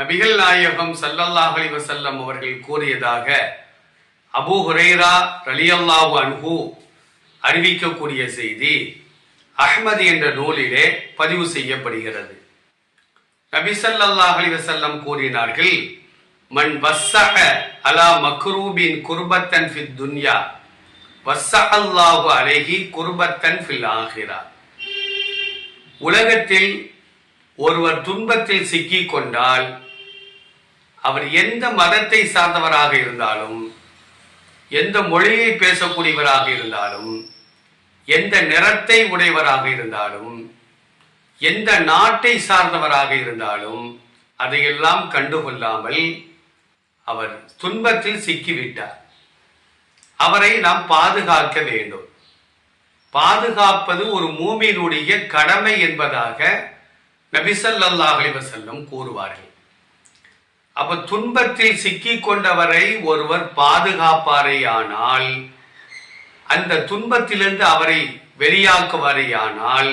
நபிகள் நாயகம் சல்லல்லாஹ் அலைஹி வஸல்லம் அவர்கள் கூறியதாக அபூ ஹுரைரா ரலியல்லாஹு அன்ஹு அறிவிக்கக்கூடிய செய்தி அஹ்மது என்ற நூலிலே பதிவு செய்யப்படுகிறது. நபி சல்லல்லாஹ் அலைஹி வஸல்லம் கூறினார்கள் மன் வஸ்ஸஹ அலா மக்ரூபின் குர்பத்தன் ஃபித் துன்யா வஸ்ஸஹல்லாஹு அலைஹி குர்பத்தன் ஃபில் ஆஹிரா உலகத்தில் ஒருவர் துன்பத்தில் சிக்கிக் கொண்டால் அவர் எந்த மதத்தை சார்ந்தவராக இருந்தாலும் எந்த மொழியை பேசக்கூடியவராக இருந்தாலும் எந்த நிறத்தை உடையவராக இருந்தாலும் எந்த நாட்டை சார்ந்தவராக இருந்தாலும் அதையெல்லாம் கண்டுகொள்ளாமல் அவர் துன்பத்தில் சிக்கிவிட்டார். அவரை நாம் பாதுகாக்க வேண்டும். பாதுகாப்பது ஒரு மூமியினுடைய கடமை என்பதாக நபிசல்லாஹ் அலிவசல்லம் கூறுவார்கள். அப்ப துன்பத்தில் சிக்கிக் கொண்டவரை ஒருவர் பாதுகாப்பாரையானால் அந்த துன்பத்திலிருந்து அவரை வெளியாக்குவாரேயானால்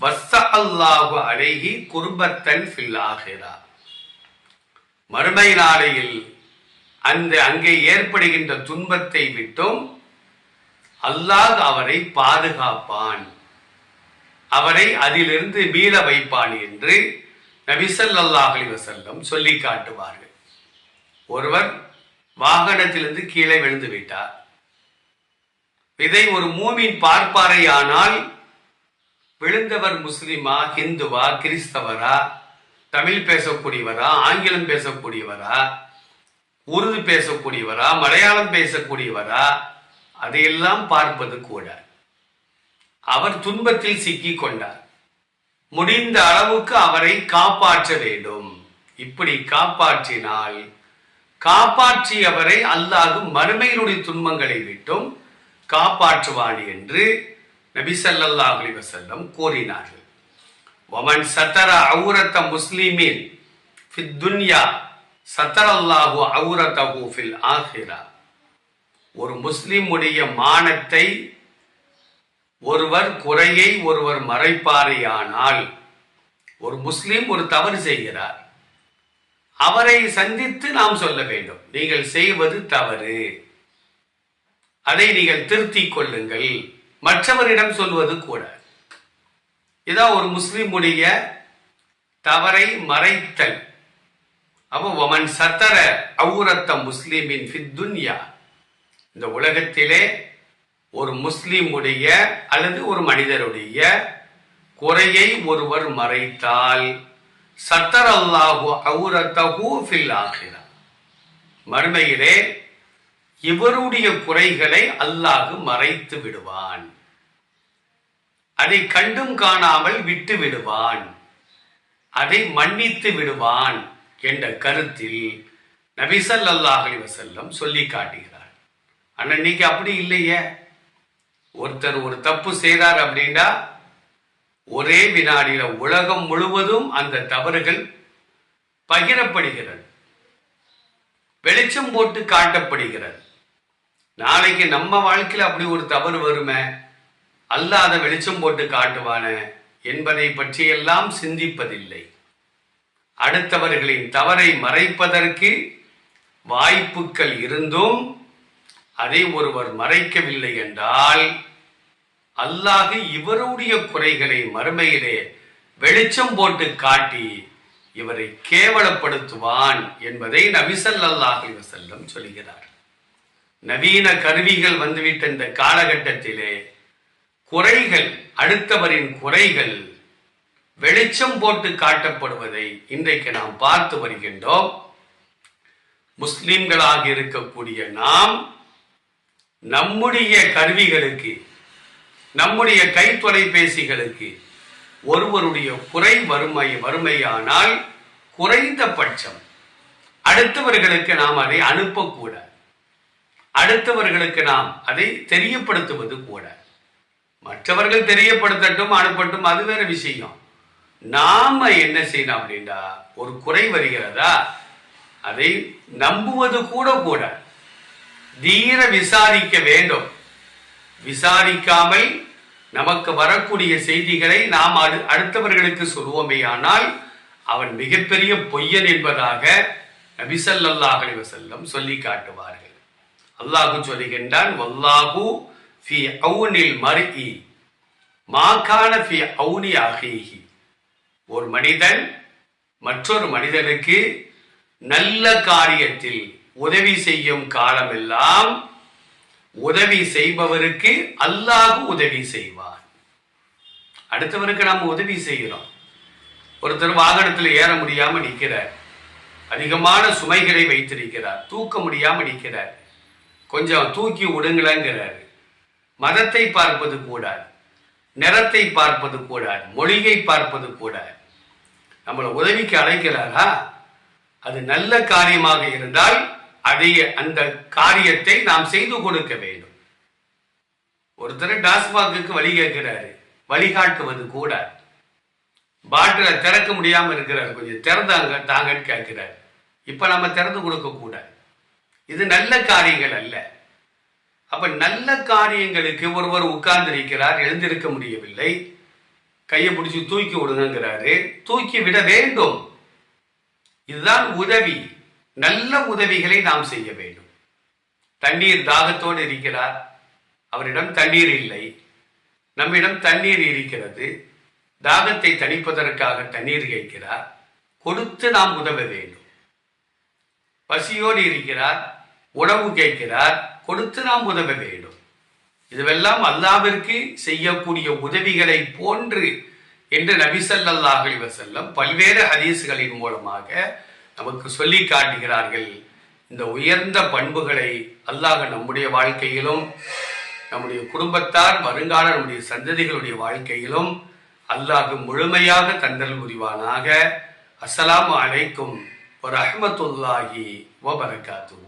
வஸ்ஸ அல்லாஹு அலைஹி குடும்பத்தன் ஃபில் மறுமை நாளையில் அந்த அங்கே ஏற்படுகின்ற துன்பத்தை விட்டும் அல்லாஹ் அவரை பாதுகாப்பான். அவரை அதிலிருந்து மீள வைப்பான் என்று நபிசல்லாஹ் அலி வசல்லம் சொல்லி காட்டுவார்கள். ஒருவர் வாகனத்திலிருந்து கீழே விழுந்து விட்டார். இதை ஒரு மூமின் பார்ப்பாரையானால் விழுந்தவர் முஸ்லிமா ஹிந்துவா கிறிஸ்தவரா தமிழ் பேசக்கூடியவரா ஆங்கிலம் பேசக்கூடியவரா உருது பேசக்கூடியவரா மலையாளம் பேசக்கூடியவரா அதையெல்லாம் பார்ப்பது கூட. அவர் துன்பத்தில் சிக்கி கொண்டார். முடிந்த அளவுக்கு அவரை காப்பாற்ற வேண்டும். இப்படி காப்பாற்றினால் காப்பாற்றியவரை அல்லாஹும் மறுமையினுடைய துன்பங்களை விட்டும் காப்பாற்றுவான் என்று நபிசல்லா ஸல்லல்லாஹு அலைஹி கூறினார்கள். வமன் சத்தர அவுரத்த முஸ்லிமின் துன்யா சத்தரல்லாஹு அவுரத்தஹு ஃபில் ஆஹிரா ஒரு முஸ்லிமுடைய மானத்தை ஒருவர் குறையை ஒருவர் மறைப்பாரையானால் ஒரு முஸ்லீம் ஒரு தவறு செய்கிறார். அவரை சந்தித்து நாம் சொல்ல வேண்டும். நீங்கள் செய்வது தவறு. அதை நீங்கள் திருத்திக் கொள்ளுங்கள். மற்றவரிடம் சொல்வது கூட. இதான் ஒரு முஸ்லீமுடைய தவறை மறைத்தல். அப்போ ஒமன் சத்தர அவுரத்த முஸ்லீமின் ஃபித் துன்யா. இந்த உலகத்திலே ஒரு முஸ்லீமுடைய அல்லது ஒரு மனிதருடைய குறையை ஒருவர் மறைத்தால் சத்தர் அல்லாஹு அவுரத்தஹு ஃபில் மறுமையிலே இவருடைய குறைகளை அல்லாஹு மறைத்து விடுவான். அதை கண்டும் காணாமல் விட்டு விடுவான். அதை மன்னித்து விடுவான் என்ற கருத்தில் நபிசல்லாஹ் அலி வசல்லம் சொல்லி காட்டுகிறார். ஆனால் இன்னைக்கு அப்படி இல்லையே. ஒருத்தர் ஒரு தப்பு செய்தார் அப்படின்னா ஒரே வினாடியில உலகம் முழுவதும் அந்த தவறுகள் பகிரப்படுகிறது. வெளிச்சம் போட்டு காட்டப்படுகிறது. நாளைக்கு நம்ம வாழ்க்கையில் அப்படி ஒரு தவறு வருமே? அல்லாத வெளிச்சம் போட்டு காட்டுவான என்பதை பற்றியெல்லாம் சிந்திப்பதில்லை. அடுத்தவர்களின் தவறை மறைப்பதற்கு வாய்ப்புகள் இருந்தும் அதை ஒருவர் மறைக்கவில்லை என்றால் அல்லாஹ் இவருடைய குறைகளை மறுமையிலே வெளிச்சம் போட்டு காட்டி இவரை கேவலப்படுத்துவான் என்பதை நபிசல்லாஹ் வசல்லம் சொல்கிறார். நவீன கருவிகள் வந்துவிட்ட இந்த காலகட்டத்திலே குறைகள் அடுத்தவரின் குறைகள் வெளிச்சம் போட்டு காட்டப்படுவதை இன்றைக்கு நாம் பார்த்து வருகின்றோம். முஸ்லிம்களாக இருக்கக்கூடிய நாம் நம்முடைய கருவிகளுக்கு நம்முடைய கை தொலைபேசிகளுக்கு ஒருவருடைய குறை வறுமை வறுமையானால் குறைந்தபட்சம் அடுத்தவர்களுக்கு நாம் அதை அனுப்பக்கூடாது. அடுத்தவர்களுக்கு நாம் அதை தெரியப்படுத்துவது கூட. மற்றவர்கள் தெரியப்படுத்தட்டும் அனுப்பட்டும் அது வேற விஷயம். நாம என்ன செய்யணும் அப்படின்னா ஒரு குறை வருகிறதா அதை நம்புவது கூட கூட. தீர விசாரிக்க வேண்டும். விசாரிக்காமல் நமக்கு வரக்கூடிய செய்திகளை நாம் அடு அடுத்தவர்களுக்கு சொல்வோமே ஆனால் அவன் மிகப்பெரிய பொய்யன் என்பதாக நபிசல்லாஹ் அலிவசல்லம் சொல்லி காட்டுவார்கள். அல்லாஹு சொல்லுகின்றான் வல்லாஹு ஃபி அவுனில் மர்இ மாகான ஃபி அவுனி அஹீஹி. ஒரு மனிதன் மற்றொரு மனிதனுக்கு நல்ல காரியத்தில் உதவி செய்யும் காலமெல்லாம் உதவி செய்பவருக்கு அல்லாஹ் உதவி செய்வார். அடுத்தவருக்கு நாம் உதவி செய்கிறோம். ஒருத்தர் வாகனத்தில் ஏற முடியாம நிற்கிறார் அதிகமான சுமைகளை வைத்திருக்கிறார். தூக்க முடியாம நிற்கிறார் கொஞ்சம் தூக்கி விடுங்களேங்கிறார். மதத்தை பார்ப்பது கூடாது. நிறத்தை பார்ப்பது கூடாது. மொழியை பார்ப்பது கூடாது. நம்மளை உதவிக்கு அழைக்கிறாரா? அது நல்ல காரியமாக இருந்தால் அதை அந்த காரியத்தை நாம் செய்து கொடுக்க வேண்டும். ஒருத்தர் டாஸ்மாகுக்கு வழி கேட்கிறாரு. வழிகாட்டுவது கூட. பாட்டில திறக்க முடியாம இருக்கிறார். கொஞ்சம் திறந்தாங்க தாங்கன்னு கேட்கிறாரு. இப்ப நம்ம திறந்து கொடுக்க கூடாது இது நல்ல காரியங்கள் அல்ல. அப்ப நல்ல காரியங்களுக்கு ஒருவர் உட்கார்ந்து இருக்கிறார் எழுந்திருக்க முடியவில்லை. கையை பிடிச்சி தூக்கி விடுங்கிறாரு தூக்கி விட வேண்டும். இதுதான் உதவி. நல்ல உதவிகளை நாம் செய்ய வேண்டும். தண்ணீர் தாகத்தோடு இருக்கிறார். அவரிடம் தண்ணீர் இல்லை. நம்மிடம் தண்ணீர் இருக்கிறது. தாகத்தை தணிப்பதற்காக தண்ணீர் கேட்கிறார். கொடுத்து நாம் உதவ வேண்டும். பசியோடு இருக்கிறார். உணவு கேட்கிறார். கொடுத்து நாம் உதவ வேண்டும். இதுவெல்லாம் அல்லாவிற்கு செய்யக்கூடிய உதவிகளை போன்று என்று நபிசல்லாஹ் செல்லம் பல்வேறு ஹதீஸ்களின் மூலமாக நமக்கு சொல்லி காட்டுகிறார்கள். இந்த உயர்ந்த பண்புகளை அல்லாஹ் நம்முடைய வாழ்க்கையிலும் நம்முடைய குடும்பத்தார் வருங்கால நம்முடைய சந்ததிகளுடைய வாழ்க்கையிலும் அல்லாஹ் முழுமையாக தந்தல் புரிவானாக. அஸ்லாம் அலைக்கும் ஒரு அஹமத்துல்லாஹி வபரகாத்து